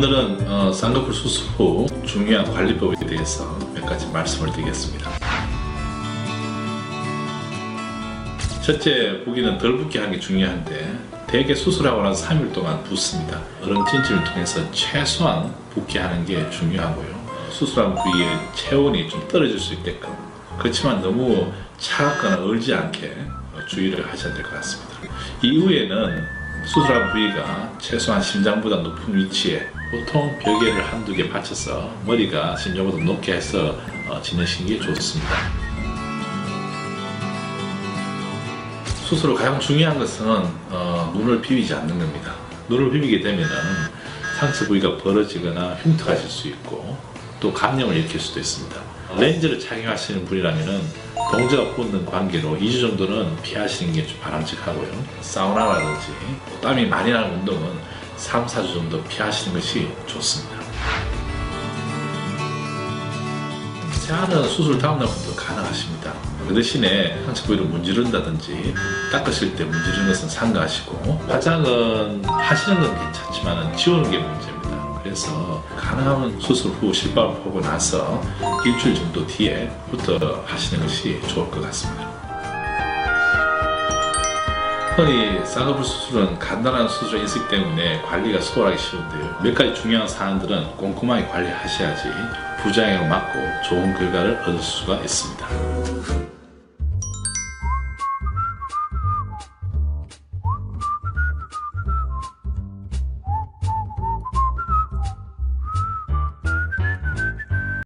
오늘은 어, 쌍꺼풀 수술 후 중요한 관리법에 대해서 몇 가지 말씀을 드리겠습니다. 첫째, 부기는 덜 붓게 하는 게 중요한데 대개 수술하고 나서 3일 동안 붓습니다. 얼음 찜질을 통해서 최소한 붓게 하는 게 중요하고요. 수술한 부위의 체온이 좀 떨어질 수 있게끔 그렇지만 너무 차갑거나 얼지 않게 주의를 하셔야 될 것 같습니다. 이후에는 수술한 부위가 최소한 심장보다 높은 위치에 보통 벽에를 한두 개 받쳐서 머리가 심장보다 높게 해서 어, 진행시키는 게 좋습니다. 수술 후 가장 중요한 것은 어, 눈을 비비지 않는 겁니다. 눈을 비비게 되면 상처 부위가 벌어지거나 흉터가 질 수 있고 또 감염을 일으킬 수도 있습니다. 렌즈를 착용하시는 분이라면 동자가 붙는 관계로 2주 정도는 피하시는 게 좀 바람직하고요. 사우나라든지 땀이 많이 나는 운동은 3, 4주 정도 피하시는 것이 좋습니다. 세안은 수술 다음 날 부터 가능하십니다. 그 대신에 상처 부위를 문지른다든지 닦으실 때 문지르는 것은 삼가하시고 화장은 하시는 건 괜찮지만 지우는 게 문제입니다. 그래서 가능하면 수술 후 실밥을 보고 나서 일주일 정도 뒤에부터 하시는 것이 좋을 것 같습니다. 흔히 쌍꺼풀 수술은 간단한 인식 때문에 관리가 수월하기 쉬운데요. 몇 가지 중요한 사안들은 꼼꼼하게 관리하셔야지 부작용을 막고 좋은 결과를 얻을 수가 있습니다.